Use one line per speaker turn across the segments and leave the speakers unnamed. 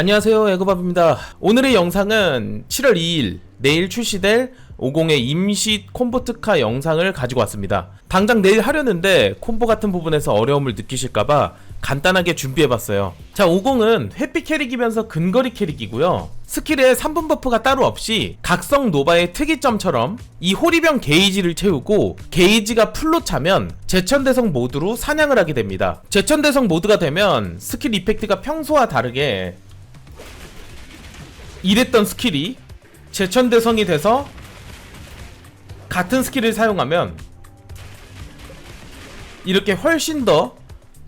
안녕하세요 에고밥입니다. 오늘의 영상은 7월 2일 내일 출시될 50의 임시 콤보 특화 영상을 가지고 왔습니다. 당장 내일 하려는데 콤보 같은 부분에서 어려움을 느끼실까봐 간단하게 준비해봤어요. 자 50은 회피 캐릭이면서 근거리 캐릭이고요. 스킬에 3분 버프가 따로 없이 각성 노바의 특이점처럼 이 호리병 게이지를 채우고 게이지가 풀로 차면 제천대성 모드로 사냥을 하게 됩니다. 제천대성 모드가 되면 스킬 이펙트가 평소와 다르게 이랬던 스킬이 제천대성이 돼서 같은 스킬을 사용하면 이렇게 훨씬 더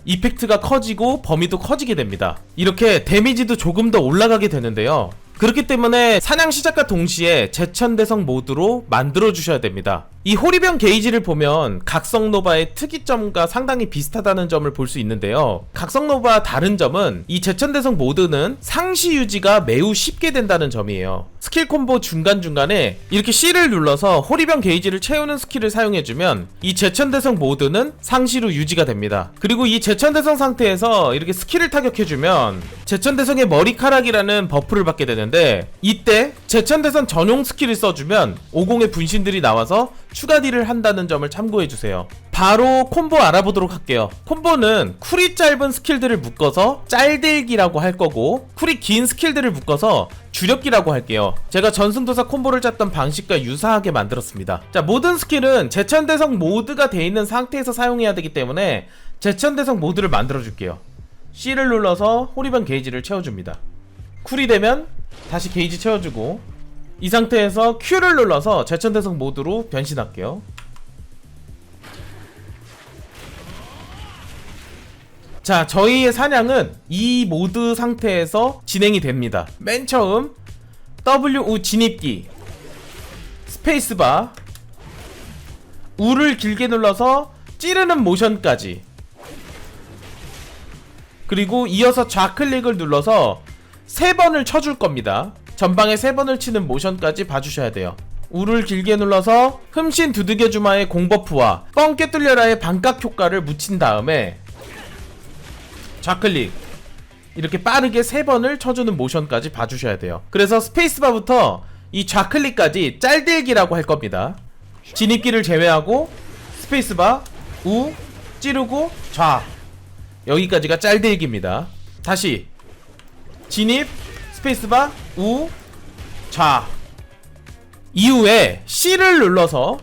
이펙트가 커지고 범위도 커지게 됩니다. 이렇게 데미지도 조금 더 올라가게 되는데요. 그렇기 때문에 사냥 시작과 동시에 제천대성 모드로 만들어 주셔야 됩니다. 이 호리병 게이지를 보면 각성노바의 특이점과 상당히 비슷하다는 점을 볼 수 있는데요. 각성노바와 다른 점은 이 제천대성 모드는 상시 유지가 매우 쉽게 된다는 점이에요. 스킬 콤보 중간중간에 이렇게 C를 눌러서 호리병 게이지를 채우는 스킬을 사용해주면 이 제천대성 모드는 상시로 유지가 됩니다. 그리고 이 제천대성 상태에서 이렇게 스킬을 타격해주면 제천대성의 머리카락이라는 버프를 받게 되는데 이때 제천대성 전용 스킬을 써주면 50의 분신들이 나와서 추가 딜을 한다는 점을 참고해주세요. 바로 콤보 알아보도록 할게요. 콤보는 쿨이 짧은 스킬들을 묶어서 짤들기라고 할 거고 쿨이 긴 스킬들을 묶어서 주력기라고 할게요. 제가 전승도사 콤보를 짰던 방식과 유사하게 만들었습니다. 자, 모든 스킬은 제천대성 모드가 돼 있는 상태에서 사용해야 되기 때문에 제천대성 모드를 만들어 줄게요. C를 눌러서 호리병 게이지를 채워줍니다. 쿨이 되면 다시 게이지 채워주고 이 상태에서 Q를 눌러서 제천대성 모드로 변신할게요. 자, 저희의 사냥은 이 모드 상태에서 진행이 됩니다. 맨 처음 W 진입기 스페이스바 우를 길게 눌러서 찌르는 모션까지 그리고 이어서 좌클릭을 눌러서 세 번을 쳐줄 겁니다. 전방에 세 번을 치는 모션까지 봐주셔야 돼요. 우를 길게 눌러서 흠신 두들겨 주마의 공버프와 뻥 깨 뚫려라의 반각 효과를 묻힌 다음에 좌클릭 이렇게 빠르게 세 번을 쳐주는 모션까지 봐주셔야 돼요. 그래서 스페이스바부터 이 좌클릭까지 짤들기라고 할 겁니다. 진입기를 제외하고 스페이스바 우 찌르고 좌 여기까지가 짤들기입니다. 다시 진입 스페이스바 우 좌 이후에 C를 눌러서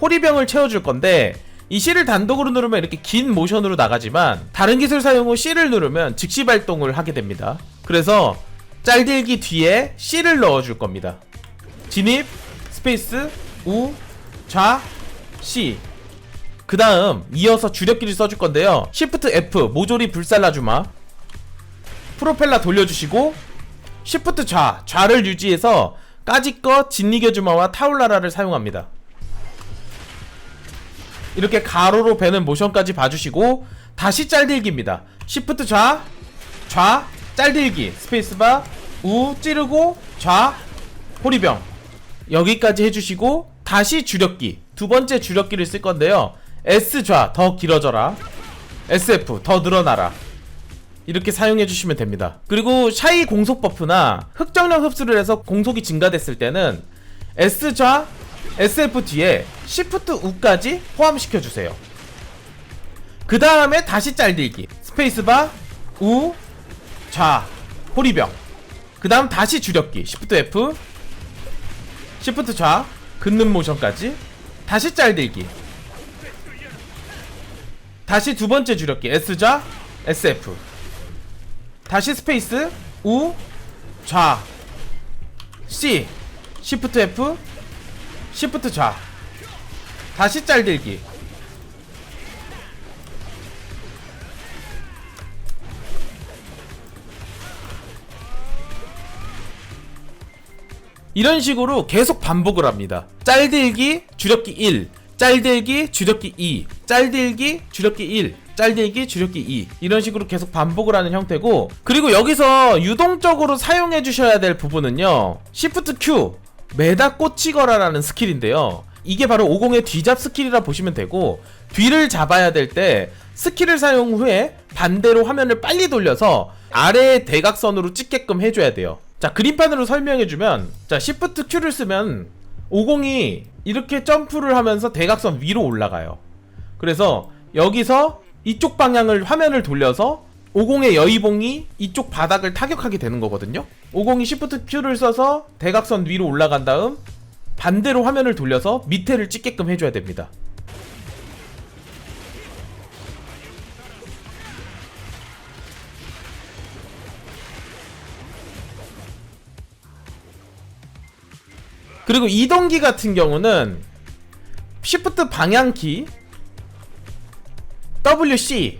호리병을 채워줄 건데 이 C를 단독으로 누르면 이렇게 긴 모션으로 나가지만 다른 기술 사용 후 C를 누르면 즉시 발동을 하게 됩니다. 그래서 짤들기 뒤에 C를 넣어줄 겁니다. 진입 스페이스 우 좌 C 그 다음 이어서 주력기를 써줄 건데요. Shift F 모조리 불살라주마 프로펠러 돌려주시고 Shift 좌 좌를 유지해서 까짓것 진리겨주마와 타올라라를 사용합니다. 이렇게 가로로 베는 모션까지 봐주시고 다시 짤들기입니다. Shift 좌, 좌, 짤들기, 스페이스바, 우, 찌르고, 좌, 호리병 여기까지 해주시고 다시 주력기 두 번째 주력기를 쓸 건데요. S 좌, 더 길어져라. SF, 더 늘어나라. 이렇게 사용해 주시면 됩니다. 그리고 샤이 공속 버프나 흑정력 흡수를 해서 공속이 증가됐을 때는 S 좌, SF 뒤에 Shift U까지 포함시켜 주세요. 그 다음에 다시 짤들기. 스페이스바 우, 좌, 호리병. 그 다음 다시 주력기. Shift F Shift 좌, 긋는 모션까지 다시 짤들기. 다시 두 번째 주력기. S좌, SF 다시 스페이스. 우, 좌, C, Shift F, Shift 좌, 다시 짤들기. 이런 식으로 계속 반복을 합니다. 짤들기, 주력기 1, 짤들기, 주력기 2, 짤들기, 주력기 1, 짤들기, 주력기 2 이런 식으로 계속 반복을 하는 형태고 그리고 여기서 유동적으로 사용해 주셔야 될 부분은요. Shift Q 메다 꽂히거라 라는 스킬인데요. 이게 바로 50의 뒤잡 스킬이라 보시면 되고 뒤를 잡아야 될 때 스킬을 사용 후에 반대로 화면을 빨리 돌려서 아래 대각선으로 찍게끔 해줘야 돼요. 자 그림판으로 설명해주면 자 Shift Q를 쓰면 50이 이렇게 점프를 하면서 대각선 위로 올라가요. 그래서 여기서 이쪽 방향을 화면을 돌려서 50의 여의봉이 이쪽 바닥을 타격하게 되는 거거든요. 50이 Shift Q를 써서 대각선 위로 올라간 다음 반대로 화면을 돌려서 밑에를 찍게끔 해줘야 됩니다. 그리고 이동기 같은 경우는 Shift 방향키 WC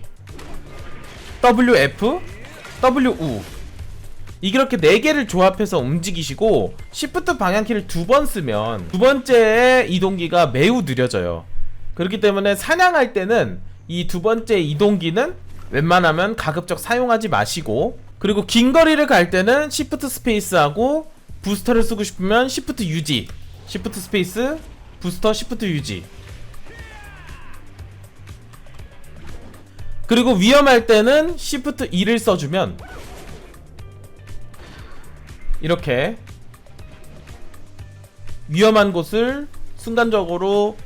WF WU 이렇게 네 개를 조합해서 움직이시고 Shift 방향키를 두 번 쓰면 두 번째 이동기가 매우 느려져요. 그렇기 때문에 사냥할 때는 이 두 번째 이동기는 웬만하면 가급적 사용하지 마시고 그리고 긴 거리를 갈 때는 Shift 스페이스하고 부스터를 쓰고 싶으면 Shift 유지 Shift 스페이스 부스터 Shift 유지 그리고 위험할 때는 Shift 2를 써주면 이렇게 위험한 곳을 순간적으로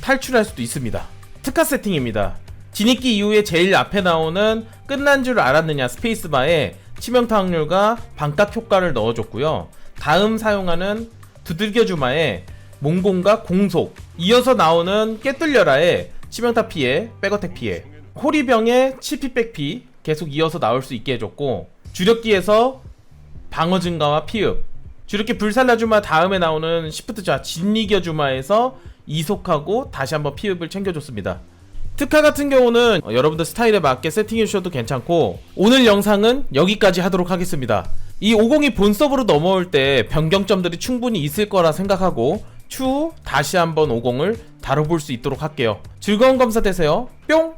탈출할 수도 있습니다. 특화 세팅입니다. 진입기 이후에 제일 앞에 나오는 끝난 줄 알았느냐 스페이스바에 치명타 확률과 반값 효과를 넣어줬고요. 다음 사용하는 두들겨 주마에 몽공과 공속 이어서 나오는 깨뚫려라에 치명타 피해, 백어택 피해 호리병의 치피 백피 계속 이어서 나올 수 있게 해줬고 주력기에서 방어 증가와 피흡 주력기 불살라주마 다음에 나오는 시프트 좌 진리겨주마에서 이속하고 다시 한번 피흡을 챙겨줬습니다. 특화 같은 경우는 어, 여러분들 스타일에 맞게 세팅해 주셔도 괜찮고 오늘 영상은 여기까지 하도록 하겠습니다 이 502 본서브로 넘어올 때 변경점들이 충분히 있을 거라 생각하고 추후 다시 한번 50을 다뤄볼 수 있도록 할게요. 즐거운 검사 되세요. 뿅